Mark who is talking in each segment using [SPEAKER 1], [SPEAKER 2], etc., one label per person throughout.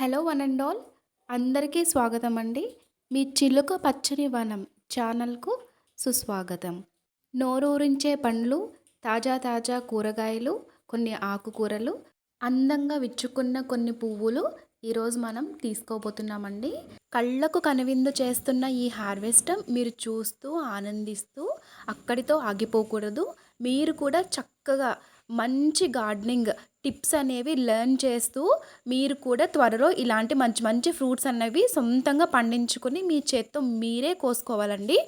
[SPEAKER 1] Hello one and all. అందరికీ స్వాగతం అండి మీ చిలుక పచ్చని వనం ఛానల్కు సుస్వాగతం. నోరూరించే పండ్లు తాజా తాజా కూరగాయలు కొన్ని ఆకుకూరలు అందంగా విచ్చుకున్న కొన్ని పువ్వులు ఈరోజు మనం తీసుకోబోతున్నామండి. కళ్ళకు కనువిందు చేస్తున్న ఈ హార్వెస్ట్ మీరు చూస్తూ ఆనందిస్తూ అక్కడితో ఆగిపోకూడదు. మీరు కూడా చక్కగా మంచి గార్డెనింగ్ టిప్స్ అనేవి లెర్న్ చేస్తూ మీరు కూడా త్వరలో ఇలాంటి మంచి మంచి ఫ్రూట్స్ అనేవి సొంతంగా పండించుకొని మీ చేత్తో మీరే కోసుకోవాలండి.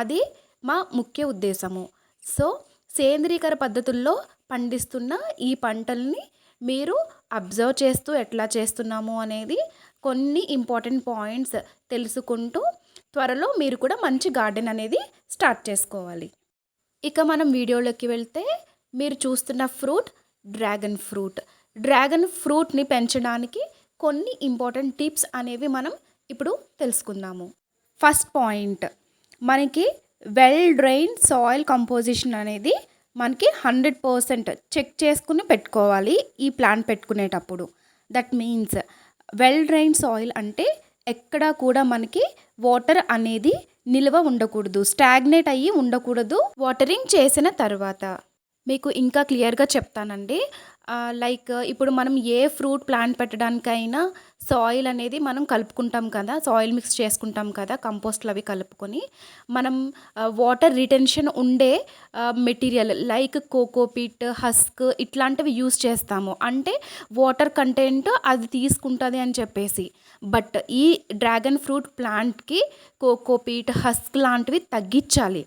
[SPEAKER 1] అది మా ముఖ్య ఉద్దేశము. సో సేంద్రీకర పద్ధతుల్లో పండిస్తున్న ఈ పంటల్ని మీరు అబ్జర్వ్ చేస్తూ ఎట్లా చేస్తున్నాము అనేది కొన్ని ఇంపార్టెంట్ పాయింట్స్ తెలుసుకుంటూ త్వరలో మీరు కూడా మంచి గార్డెన్ అనేది స్టార్ట్ చేసుకోవాలి. ఇక మనం వీడియోలోకి వెళ్తే మీరు చూస్తున్న ఫ్రూట్ డ్రాగన్ ఫ్రూట్. డ్రాగన్ ఫ్రూట్ని పెంచడానికి కొన్ని ఇంపార్టెంట్ టిప్స్ అనేవి మనం ఇప్పుడు తెలుసుకుందాము. ఫస్ట్ పాయింట్ మనకి వెల్ డ్రైన్ సాయిల్ కంపోజిషన్ అనేది మనకి హండ్రెడ్ పర్సెంట్ చెక్ చేసుకుని పెట్టుకోవాలి ఈ ప్లాంట్ పెట్టుకునేటప్పుడు. That means well drain soil అంటే ఎక్కడా కూడా మనకి వాటర్ అనేది నిల్వ ఉండకూడదు స్టాగ్నేట్ అయ్యి ఉండకూడదు వాటరింగ్ చేసిన తర్వాత. మీకు ఇంకా క్లియర్గా చెప్తానండి. లైక్ ఇప్పుడు మనం ఏ ఫ్రూట్ ప్లాంట్ పెట్టడానికైనా సాయిల్ అనేది మనం కలుపుకుంటాం కదా సాయిల్ మిక్స్ చేసుకుంటాం కదా కంపోస్ట్లు అవి కలుపుకొని మనం వాటర్ రిటెన్షన్ ఉండే మెటీరియల్ లైక్ కోకోపీట్ హస్క్ ఇట్లాంటివి యూస్ చేస్తాము. అంటే వాటర్ కంటెంట్ అది తీసుకుంటుంది అని చెప్పేసి. బట్ ఈ డ్రాగన్ ఫ్రూట్ ప్లాంట్కి కోకోపీట్ హస్క్ లాంటివి తగ్గించాలి.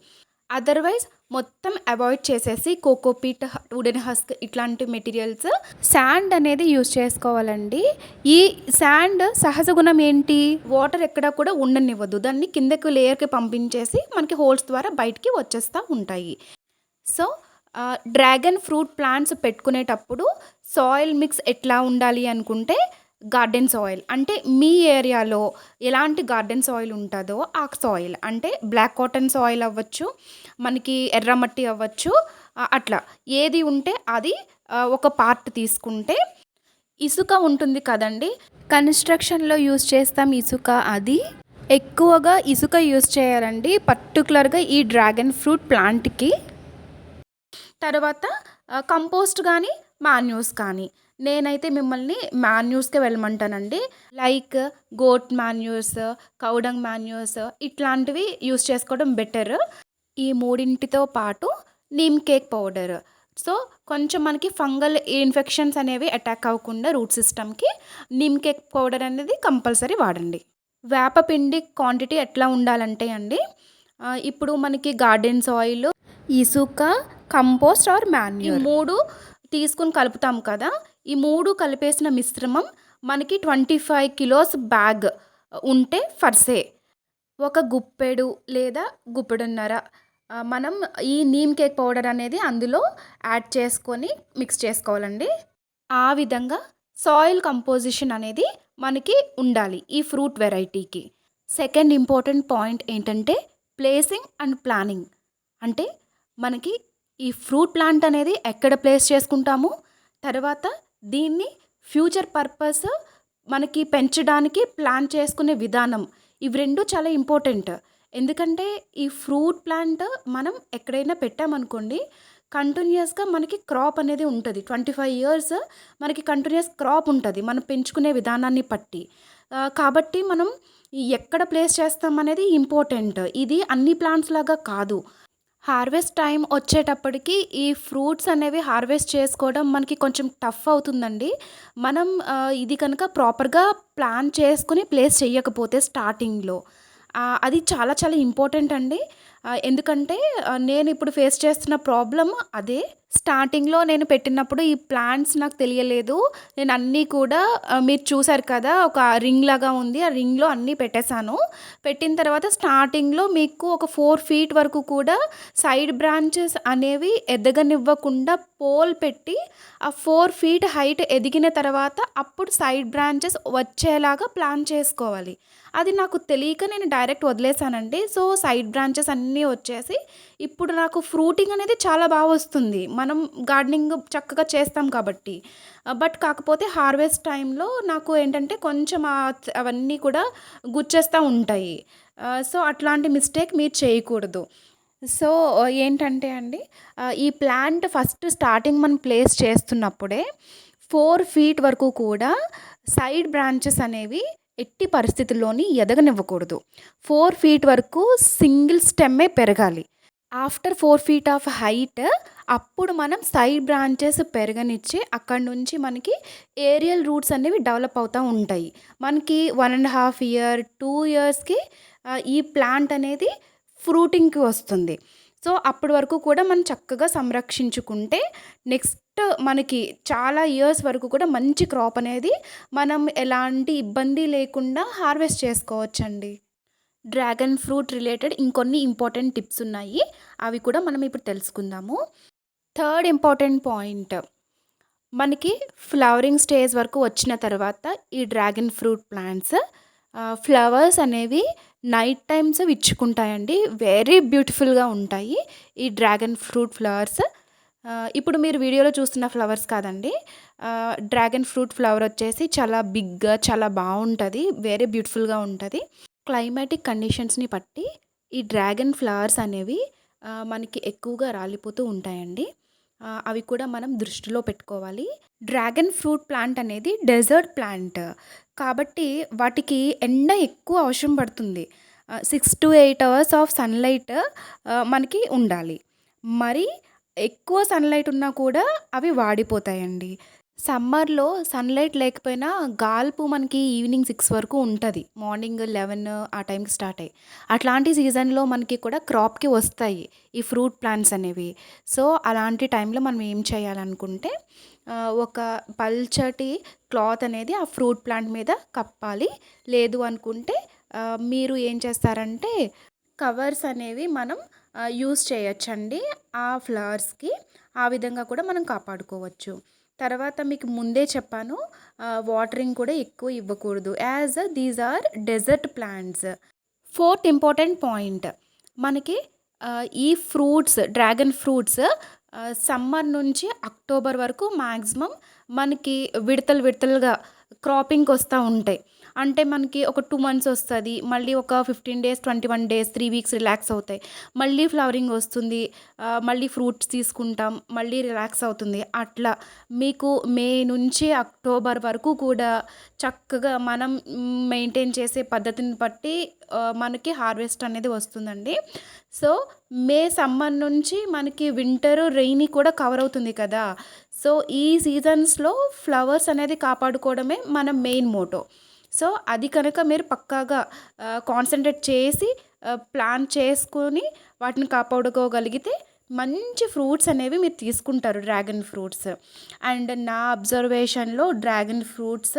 [SPEAKER 1] అదర్వైజ్ మొత్తం అవాయిడ్ చేసేసి కోకోపీట్ వుడెన్ హస్క్ ఇట్లాంటి మెటీరియల్స్ శాండ్ అనేది యూస్ చేసుకోవాలండి. ఈ శాండ్ సహజ గుణం ఏంటి? వాటర్ ఎక్కడ కూడా ఉండనివ్వదు. దాన్ని కిందకి లేయర్కి పంపించేసి మనకి హోల్స్ ద్వారా బయటికి వచ్చేస్తూ ఉంటాయి. సో డ్రాగన్ ఫ్రూట్ ప్లాంట్స్ పెట్టుకునేటప్పుడు సాయిల్ మిక్స్ ఎట్లా ఉండాలి అనుకుంటే గార్డెన్ సాయిల్ అంటే మీ ఏరియాలో ఎలాంటి గార్డెన్ సాయిల్ ఉంటుందో ఆ సాయిల్. అంటే బ్లాక్ కాటన్ సాయిల్ అవ్వచ్చు మనకి ఎర్రమట్టి అవ్వచ్చు అట్లా. ఏది ఉంటే అది ఒక పార్ట్ తీసుకుంటే ఇసుక ఉంటుంది కదండి. కన్స్ట్రక్షన్లో యూస్ చేస్తాం ఇసుక అది. ఎక్కువగా ఇసుక యూస్ చేయాలండి పర్టికులర్గా ఈ డ్రాగన్ ఫ్రూట్ ప్లాంట్కి. తర్వాత కంపోస్ట్ కానీ మాన్యూస్ కానీ. నేనైతే మిమ్మల్ని మాన్యూస్కే వెళ్ళమంటానండి. Like goat manures cow dung manures ఇట్లాంటివి యూస్ చేసుకోవడం బెటర్. ఈ మూడింటితో పాటు నీమ్ కేక్ పౌడర్. సో కొంచెం మనకి ఫంగల్ ఇన్ఫెక్షన్స్ అనేవి అటాక్ అవ్వకుండా రూట్ సిస్టమ్కి నిమ్ కేక్ పౌడర్ అనేది కంపల్సరీ వాడండి. వేపపిండి క్వాంటిటీ ఎట్లా ఉండాలంటే అండి ఇప్పుడు మనకి గార్డెన్స్ ఆయిల్ ఇసుక కంపోస్ట్ ఆర్ మాన్యూర్ మూడు తీసుకుని కలుపుతాం కదా ఈ మూడు కలిపేసిన మిశ్రమం మనకి ట్వంటీ ఫైవ్ కిలోస్ బ్యాగ్ ఉంటే ఫర్సే ఒక గుప్పెడు లేదా గుప్పెడున్నర. మనం ఈ నీమ్ కేక్ పౌడర్ అనేది అందులో యాడ్ చేసుకొని మిక్స్ చేసుకోవాలండి. ఆ విధంగా సాయిల్ కంపోజిషన్ అనేది మనకి ఉండాలి ఈ ఫ్రూట్ వెరైటీకి. సెకండ్ ఇంపార్టెంట్ పాయింట్ ఏంటంటే ప్లేసింగ్ అండ్ ప్లానింగ్. అంటే మనకి ఈ ఫ్రూట్ ప్లాంట్ అనేది ఎక్కడ ప్లేస్ చేసుకుంటాము? తర్వాత దీన్ని ఫ్యూచర్ పర్పస్ మనకి పెంచడానికి ప్లాన్ చేసుకునే విధానం. ఇవి రెండు చాలా ఇంపార్టెంట్. ఎందుకంటే ఈ ఫ్రూట్ ప్లాంట్ మనం ఎక్కడైనా పెట్టామనుకోండి కంటిన్యూస్గా మనకి క్రాప్ అనేది ఉంటుంది. ట్వంటీ ఫైవ్ ఇయర్స్ మనకి కంటిన్యూస్ క్రాప్ ఉంటుంది మనం పెంచుకునే విధానాన్ని బట్టి. కాబట్టి మనం ఎక్కడ ప్లేస్ చేస్తాం అనేది ఇంపార్టెంట్. ఇది అన్ని ప్లాంట్స్ లాగా కాదు. హార్వెస్ట్ టైం వచ్చేటప్పటికి ఈ ఫ్రూట్స్ అనేవి హార్వెస్ట్ చేసుకోవడం మనకి కొంచెం టఫ్ అవుతుందండి. మనం ఇది కనుక ప్రాపర్గా ప్లాన్ చేసుకుని ప్లేస్ చేయకపోతే స్టార్టింగ్లో అది చాలా చాలా ఇంపార్టెంట్ అండి. ఎందుకంటే నేను ఇప్పుడు ఫేస్ చేస్తున్న ప్రాబ్లమ్ అదే. స్టార్టింగ్లో నేను పెట్టినప్పుడు ఈ ప్లాంట్స్ నాకు తెలియలేదు. నేను అన్నీ కూడా మీరు చూసారు కదా ఒక రింగ్ లాగా ఉంది. ఆ రింగ్లో అన్నీ పెట్టేశాను. పెట్టిన తర్వాత స్టార్టింగ్లో మీకు ఒక ఫోర్ ఫీట్ వరకు కూడా సైడ్ బ్రాంచెస్ అనేవి ఎదగనివ్వకుండా పోల్ పెట్టి ఆ ఫోర్ ఫీట్ హైట్ ఎదిగిన తర్వాత అప్పుడు సైడ్ బ్రాంచెస్ వచ్చేలాగా ప్లాన్ చేసుకోవాలి. అది నాకు తెలియక నేను డైరెక్ట్ వదిలేసానండి సో సైడ్ బ్రాంచెస్ అన్నీ వచ్చేసి ఇప్పుడు నాకు ఫ్రూటింగ్ అనేది చాలా బాగా వస్తుంది. మనం గార్డెనింగ్ చక్కగా చేస్తాం కాబట్టి. బట్ కాకపోతే హార్వెస్ట్ టైంలో నాకు ఏంటంటే కొంచెం అవన్నీ కూడా గుచ్చేస్తూ ఉంటాయి. సో అట్లాంటి మిస్టేక్ మీరు చేయకూడదు. సో ఏంటంటే అండి ఈ ప్లాంట్ ఫస్ట్ స్టార్టింగ్ మనం ప్లేస్ చేస్తున్నప్పుడే ఫోర్ ఫీట్ వరకు కూడా సైడ్ బ్రాంచెస్ అనేవి ఎట్టి పరిస్థితుల్లోని ఎదగనివ్వకూడదు. ఫోర్ ఫీట్ వరకు సింగిల్ స్టెమ్మే పెరగాలి. After four feet of height అప్పుడు మనం సైడ్ బ్రాంచెస్ పెరగనిచ్చి అక్కడ నుంచి మనకి ఏరియల్ రూట్స్ అనేవి డెవలప్ అవుతూ ఉంటాయి. మనకి one and half year two ఇయర్స్కి ఈ ప్లాంట్ అనేది ఫ్రూటింగ్కి వస్తుంది. సో అప్పటి వరకు కూడా మనం చక్కగా సంరక్షించుకుంటే నెక్స్ట్ Uh, మనకి చాలా ఇయర్స్ వరకు కూడా మంచి క్రాప్ అనేది మనం ఎలాంటి ఇబ్బంది లేకుండా హార్వెస్ట్ చేసుకోవచ్చండి. డ్రాగన్ ఫ్రూట్ రిలేటెడ్ ఇంకొన్ని ఇంపార్టెంట్ టిప్స్ ఉన్నాయి. అవి కూడా మనం ఇప్పుడు తెలుసుకుందాము. థర్డ్ ఇంపార్టెంట్ పాయింట్ మనకి ఫ్లవరింగ్ స్టేజ్ వరకు వచ్చిన తర్వాత ఈ డ్రాగన్ ఫ్రూట్ ప్లాంట్స్ ఫ్లవర్స్ అనేవి నైట్ టైమ్స్ విచ్చుకుంటాయండి వెరీ బ్యూటిఫుల్గా ఉంటాయి. ఈ డ్రాగన్ ఫ్రూట్ ఫ్లవర్స్ ఇప్పుడు మీరు వీడియోలో చూస్తున్న ఫ్లవర్స్ కాదండి. డ్రాగన్ ఫ్రూట్ ఫ్లవర్ వచ్చేసి చాలా బిగ్గా చాలా బాగుంటుంది. వేరే బ్యూటిఫుల్గా ఉంటుంది. క్లైమాటిక్ కండిషన్స్ని బట్టి ఈ డ్రాగన్ ఫ్లవర్స్ అనేవి మనకి ఎక్కువగా రాలిపోతూ ఉంటాయండి. అవి కూడా మనం దృష్టిలో పెట్టుకోవాలి. డ్రాగన్ ఫ్రూట్ ప్లాంట్ అనేది డెజర్ట్ ప్లాంట్. కాబట్టి వాటికి ఎండ ఎక్కువ అవసరం పడుతుంది. Six to eight hours of sunlight మనకి ఉండాలి. మరి ఎక్కువ సన్లైట్ ఉన్నా కూడా అవి వాడిపోతాయండి. సమ్మర్లో సన్లైట్ లేకపోయినా గాల్పు మనకి ఈవినింగ్ సిక్స్ వరకు ఉంటుంది. మార్నింగ్ లెవెన్ ఆ టైంకి స్టార్ట్ అయ్యి. అట్లాంటి సీజన్లో మనకి కూడా క్రాప్కి వస్తాయి ఈ ఫ్రూట్ ప్లాంట్స్ అనేవి. సో అలాంటి టైంలో మనం ఏం చేయాలనుకుంటే ఒక పల్చటి క్లాత్ అనేది ఆ ఫ్రూట్ ప్లాంట్ మీద కప్పాలి. లేదు అనుకుంటే మీరు ఏం చేస్తారంటే కవర్స్ అనేవి మనం యూస్ చేయొచ్చండి ఆ ఫ్లవర్స్కి. ఆ విధంగా కూడా మనం కాపాడుకోవచ్చు. తర్వాత మీకు ముందే చెప్పాను వాటరింగ్ కూడా ఎక్కువ ఇవ్వకూడదు. As these are desert plants. Fourth important point మనకి ఈ ఫ్రూట్స్ డ్రాగన్ ఫ్రూట్స్ సమ్మర్ నుంచి అక్టోబర్ వరకు మ్యాక్సిమం మనకి విడతలు విడతలుగా క్రాపింగ్కి వస్తూ ఉంటాయి. అంటే మనకి ఒక టూ మంత్స్ వస్తుంది మళ్ళీ ఒక fifteen days twenty one days three weeks relax అవుతాయి. మళ్ళీ ఫ్లవరింగ్ వస్తుంది మళ్ళీ ఫ్రూట్స్ తీసుకుంటాం మళ్ళీ రిలాక్స్ అవుతుంది. అట్లా మీకు మే నుంచి అక్టోబర్ వరకు కూడా చక్కగా మనం మెయింటైన్ చేసే పద్ధతిని బట్టి మనకి హార్వెస్ట్ అనేది వస్తుందండి. సో మే సమ్మర్ నుంచి మనకి వింటర్ రెయినీ కూడా కవర్ అవుతుంది కదా. సో ఈ సీజన్స్లో ఫ్లవర్స్ అనేది కాపాడుకోవడమే మన మెయిన్ మోటో సో అది కనుక మీరు పక్కాగా కాన్సన్ట్రేట్ చేసి ప్లాన్ చేసుకొని వాటిని కాపాడుకోగలిగితే మంచి ఫ్రూట్స్ అనేవి మీరు తీసుకుంటారు డ్రాగన్ ఫ్రూట్స్ అండ్ నా అబ్జర్వేషన్లో డ్రాగన్ ఫ్రూట్స్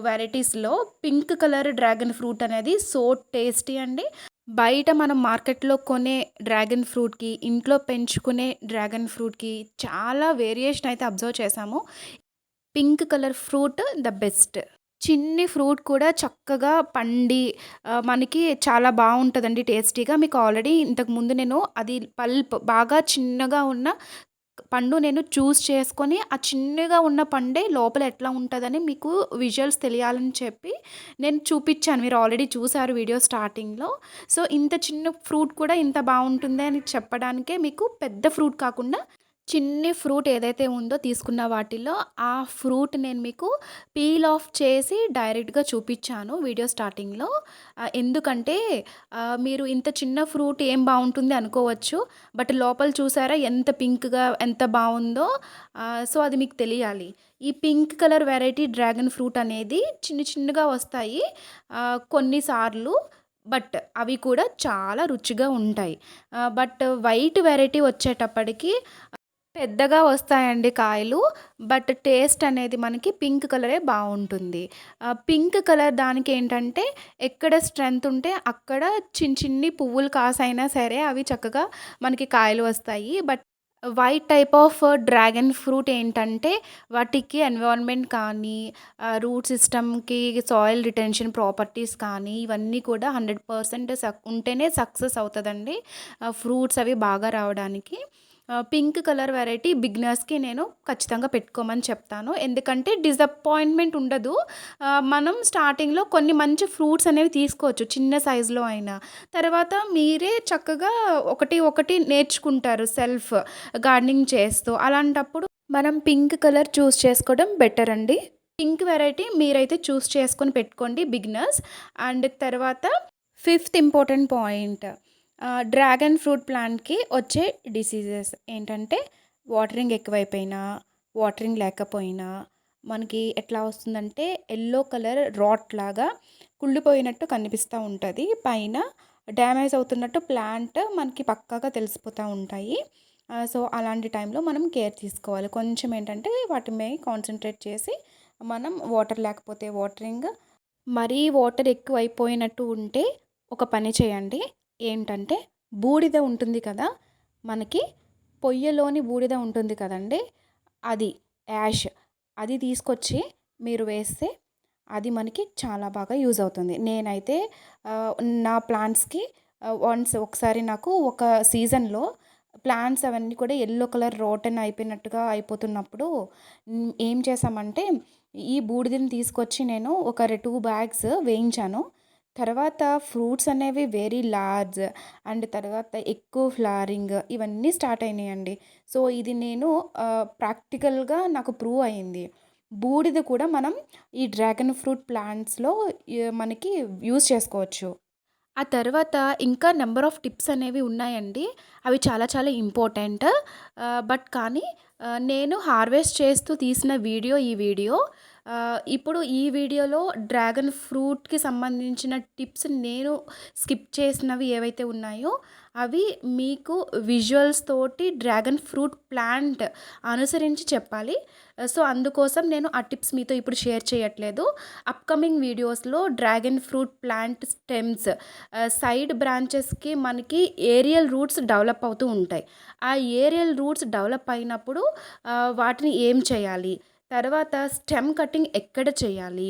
[SPEAKER 1] వెరైటీస్లో పింక్ కలర్ డ్రాగన్ ఫ్రూట్ అనేది సో టేస్టీ అండి. బయట మనం మార్కెట్లో కొనే డ్రాగన్ ఫ్రూట్కి ఇంట్లో పెంచుకునే డ్రాగన్ ఫ్రూట్కి చాలా వేరియేషన్ అయితే అబ్జర్వ్ చేశాము pink colour fruit the best చిన్ని ఫ్రూట్ కూడా చక్కగా పండి మనకి చాలా బాగుంటుందండి టేస్టీగా. మీకు ఆల్రెడీ ఇంతకు ముందు నేను అది పల్ప్ బాగా చిన్నగా ఉన్న పండు నేను చూస్ చేసుకొని ఆ చిన్నగా ఉన్న పండే లోపల ఎట్లా ఉంటుందని మీకు విజువల్స్ తెలియాలని చెప్పి నేను చూపించాను మీరు ఆల్రెడీ చూసారు వీడియో స్టార్టింగ్లో. సో ఇంత చిన్న ఫ్రూట్ కూడా ఇంత బాగుంటుంది అని చెప్పడానికే మీకు పెద్ద ఫ్రూట్ కాకుండా చిన్ని ఫ్రూట్ ఏదైతే ఉందో తీసుకున్న వాటిలో ఆ ఫ్రూట్ నేను మీకు పీల్ ఆఫ్ చేసి డైరెక్ట్గా చూపించాను వీడియో స్టార్టింగ్లో. ఎందుకంటే మీరు ఇంత చిన్న ఫ్రూట్ ఏం బాగుంటుంది అనుకోవచ్చు బట్ లోపల చూసారా ఎంత పింక్గా ఎంత బాగుందో సో అది మీకు తెలియాలి. ఈ pink colour variety dragon fruit అనేది చిన్న చిన్నగా వస్తాయి కొన్నిసార్లు బట్ అవి కూడా చాలా రుచిగా ఉంటాయి. బట్ వైట్ వెరైటీ వచ్చేటప్పటికి పెద్దగా వస్తాయండి కాయలు బట్ టేస్ట్ అనేది మనకి పింక్ కలరే బాగుంటుంది. పింక్ కలర్ దానికి ఏంటంటే ఎక్కడ స్ట్రెంగ్త్ ఉంటే అక్కడ చిన్న చిన్ని పువ్వులు కాసైనా సరే అవి చక్కగా మనకి కాయలు వస్తాయి. But white type of dragon fruit ఏంటంటే వాటికి ఎన్విరాన్మెంట్ కానీ రూట్ సిస్టమ్కి సాయిల్ రిటెన్షన్ ప్రాపర్టీస్ కానీ ఇవన్నీ కూడా హండ్రెడ్ పర్సెంట్ సక్ ఉంటేనే సక్సెస్ అవుతుందండి. ఫ్రూట్స్ అవి బాగా రావడానికి. పింక్ కలర్ వెరైటీ బిగ్నర్స్కి నేను ఖచ్చితంగా పెట్టుకోమని చెప్తాను. ఎందుకంటే డిసప్పాయింట్మెంట్ ఉండదు. మనం స్టార్టింగ్లో కొన్ని మంచి ఫ్రూట్స్ అనేవి తీసుకోవచ్చు చిన్న సైజులో అయినా. తర్వాత మీరే చక్కగా ఒకటి ఒకటి నేర్చుకుంటారు సెల్ఫ్ గార్డెనింగ్ చేస్తూ. అలాంటప్పుడు మనం పింక్ కలర్ చూస్ చేసుకోవడం బెటర్ అండి. పింక్ వెరైటీ మీరైతే చూస్ చేసుకొని పెట్టుకోండి బిగినర్స్. అండ్ తర్వాత fifth important point dragon fruit ప్లాంట్కి వచ్చే డిసీజెస్ ఏంటంటే వాటరింగ్ ఎక్కువైపోయినా వాటరింగ్ లేకపోయినా మనకి ఎట్లా వస్తుందంటే ఎల్లో కలర్ రాట్ లాగా కుళ్ళిపోయినట్టు కనిపిస్తూ ఉంటుంది. పైన డ్యామేజ్ అవుతున్నట్టు ప్లాంట్ మనకి పక్కాగా తెలిసిపోతూ ఉంటాయి. సో అలాంటి టైంలో మనం కేర్ తీసుకోవాలి. కొంచెం ఏంటంటే వాటి మీద కాన్సన్ట్రేట్ చేసి మనం వాటర్ లేకపోతే వాటరింగ్ మరీ వాటర్ ఎక్కువ అయిపోయినట్టు ఉంటే ఒక పని చేయండి. ఏంటంటే బూడిద ఉంటుంది కదా మనకి పొయ్యిలోని బూడిద ఉంటుంది కదండి అది యాష్ అది తీసుకొచ్చి మీరు వేస్తే అది మనకి చాలా బాగా యూజ్ అవుతుంది. నేనైతే నా ప్లాంట్స్కి వన్స్ ఒకసారి నాకు ఒక సీజన్లో ప్లాంట్స్ అవన్నీ కూడా ఎల్లో కలర్ రోటన్ అయిపోయినట్టుగా అయిపోతున్నప్పుడు ఏం చేసామంటే ఈ బూడిదని తీసుకొచ్చి నేను ఒక టూ బ్యాగ్స్ వేయించాను. తర్వాత ఫ్రూట్స్ అనేవి వెరీ లార్జ్ అండ్ తర్వాత ఎక్కువ ఫ్లవరింగ్ ఇవన్నీ స్టార్ట్ అయినాయండి. సో ఇది నేను ప్రాక్టికల్గా నాకు ప్రూవ్ అయింది. బూడిద కూడా మనం ఈ డ్రాగన్ ఫ్రూట్ ప్లాంట్స్లో మనకి యూజ్ చేసుకోవచ్చు. ఆ తర్వాత ఇంకా నెంబర్ ఆఫ్ టిప్స్ అనేవి ఉన్నాయండి. అవి చాలా చాలా ఇంపార్టెంట్ బట్ కానీ నేను హార్వెస్ట్ చేస్తూ తీసిన వీడియో ఈ వీడియో ఇప్పుడు ఈ వీడియోలో డ్రాగన్ ఫ్రూట్కి సంబంధించిన టిప్స్ నేను స్కిప్ చేసినవి ఏవైతే ఉన్నాయో అవి మీకు విజువల్స్ తోటి డ్రాగన్ ఫ్రూట్ ప్లాంట్ అనుసరించి చెప్పాలి. సో అందుకోసం నేను ఆ టిప్స్ మీతో ఇప్పుడు షేర్ చేయట్లేదు. అప్కమింగ్ వీడియోస్లో dragon fruit plant stems side బ్రాంచెస్కి మనకి ఏరియల్ రూట్స్ డెవలప్ అవుతూ ఉంటాయి. ఆ ఏరియల్ రూట్స్ డెవలప్ అయినప్పుడు వాటిని ఏం చేయాలి? తర్వాత స్టెమ్ కటింగ్ ఎక్కడ చేయాలి?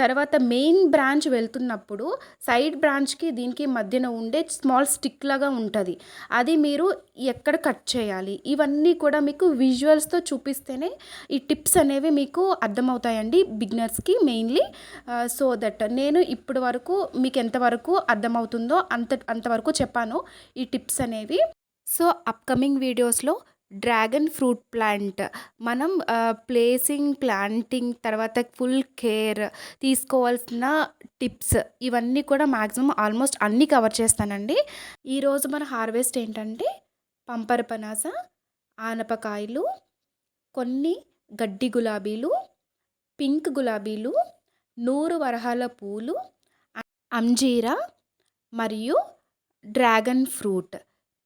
[SPEAKER 1] తర్వాత మెయిన్ బ్రాంచ్ వెళ్తున్నప్పుడు సైడ్ బ్రాంచ్కి దీనికి మధ్యన ఉండే స్మాల్ స్టిక్ లాగా ఉంటుంది. అది మీరు ఎక్కడ కట్ చేయాలి? ఇవన్నీ కూడా మీకు విజువల్స్తో చూపిస్తేనే ఈ టిప్స్ అనేవి మీకు అర్థమవుతాయండి బిగినర్స్కి మెయిన్లీ. సో దట్ నేను ఇప్పటి వరకు మీకు ఎంతవరకు అర్థమవుతుందో అంత అంతవరకు చెప్పాను ఈ టిప్స్ అనేవి. సో అప్కమింగ్ వీడియోస్లో డ్రాగన్ ఫ్రూట్ ప్లాంట్. మనం ప్లేసింగ్ ప్లాంటింగ్ తర్వాత ఫుల్ కేర్ తీసుకోవాల్సిన టిప్స్ ఇవన్నీ కూడా మ్యాక్సిమం ఆల్మోస్ట్ అన్నీ కవర్ చేస్తానండి. ఈరోజు మన హార్వెస్ట్ ఏంటంటే పంపర పనాస ఆనపకాయలు కొన్ని గడ్డి గులాబీలు పింక్ గులాబీలు నూరు వరహాల పూలు అంజీరా మరియు dragon fruit.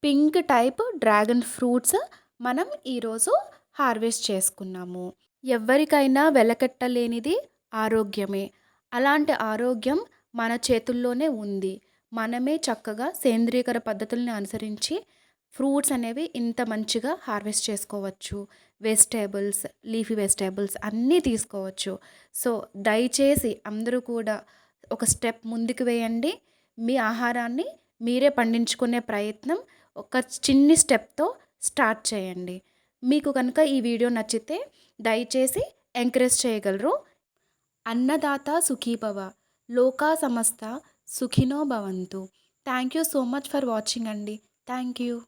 [SPEAKER 1] Pink type dragon fruits మనం ఈరోజు హార్వెస్ట్ చేసుకున్నాము. ఎవరికైనా వెలకట్టలేనిది ఆరోగ్యమే. అలాంటి ఆరోగ్యం మన చేతుల్లోనే ఉంది. మనమే చక్కగా సేంద్రీయకర పద్ధతుల్ని అనుసరించి ఫ్రూట్స్ అనేవి ఇంత మంచిగా హార్వెస్ట్ చేసుకోవచ్చు. వెజిటేబుల్స్ లీఫీ వెజిటేబుల్స్ అన్నీ తీసుకోవచ్చు. సో దయచేసి అందరూ కూడా ఒక స్టెప్ ముందుకు వేయండి. మీ ఆహారాన్ని మీరే పండించుకునే ప్రయత్నం ఒక చిన్ని స్టెప్తో స్టార్ట్ చేయండి. మీకు కనుక ఈ వీడియో నచ్చితే దయచేసి ఎంకరేజ్ చేయగలరు. అన్నదాత సుఖీభవ లోకా సమస్త సుఖినో భవంతు. Thank you so much for watching అండి. Thank you